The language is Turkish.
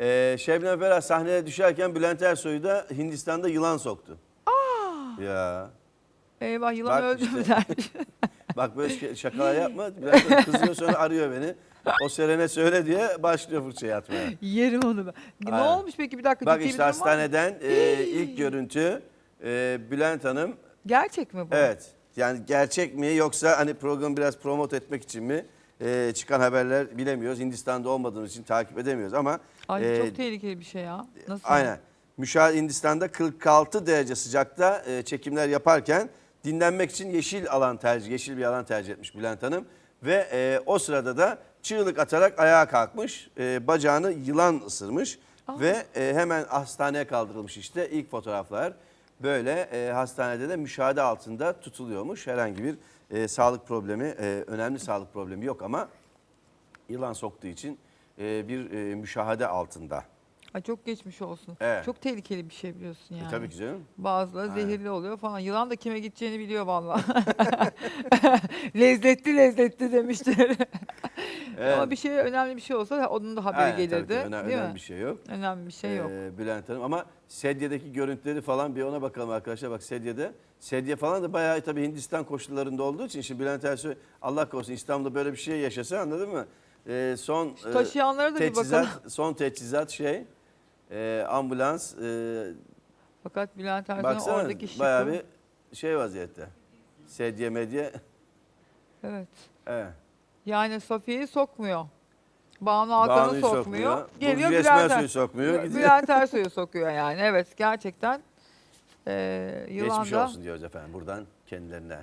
Ee, Şebnem Ferah sahneye düşerken Bülent Ersoy'u da Hindistan'da yılan soktu. Ya. Eyvah yılan Bak öldü mü işte. dermiş. Bak böyle şaka- şakalar yapma. Bülent kızıyor sonra arıyor beni. O Serene söyle diye başlıyor fırçayı atmaya. Yerim onu ben. Ne Aynen. olmuş peki bir dakika Bak işte hastaneden e, ilk görüntü e, Bülent Hanım. Gerçek mi bu? Evet. Yani gerçek mi yoksa hani programı biraz promote etmek için mi e, çıkan haberler bilemiyoruz. Hindistan'da olmadığımız için takip edemiyoruz ama Ay e, çok tehlikeli bir şey ya. Nasıl? Aynen. Müşahede Hindistan'da 46 derece sıcakta e, çekimler yaparken dinlenmek için yeşil alan tercih, yeşil bir alan tercih etmiş Bülent Hanım. Ve e, o sırada da çığlık atarak ayağa kalkmış, e, bacağını yılan ısırmış ve e, hemen hastaneye kaldırılmış işte ilk fotoğraflar. Böyle e, hastanede de müşahede altında tutuluyormuş. Herhangi bir e, sağlık problemi, e, önemli sağlık problemi yok ama yılan soktuğu için e, bir e, müşahede altında. Ay çok geçmiş olsun. Evet. Çok tehlikeli bir şey biliyorsun E, yani. tabii ki canım. Bazıları Aynen. zehirli oluyor falan. Yılan da kime gideceğini biliyor vallahi. lezzetli lezzetli demiştir. Evet. Ama bir şey önemli bir şey olsa onun da haberi Aynen, tabii gelirdi. ki. Öne- önemli mi? bir şey yok. Önemli bir şey yok. Ee, Bülent Hanım ama sedyedeki görüntüleri falan bir ona bakalım arkadaşlar. Bak sedyede. Sedye falan da bayağı tabii Hindistan koşullarında olduğu için şimdi Bülent Ersoy Allah korusun İstanbul'da böyle bir şey yaşasa anladın mı? Ee, son Şu e, taşıyanlara da bir teçhizat, bakalım. son teçhizat şey e, ambulans e, Fakat Bülent Ersoy'un baksana oradaki şıkkı. bayağı bir şey vaziyette. Sedye medye. Evet. Evet. Yani Safiye'yi sokmuyor. Banu Alkan'ı Banu'yu sokmuyor. Geliyor Burcu Bülent, Esmersoy'u Er- sokmuyor. Gidiyor. Bülent Ersoy'u sokuyor yani. Evet gerçekten. Ee, Geçmiş da olsun diyoruz efendim buradan kendilerine.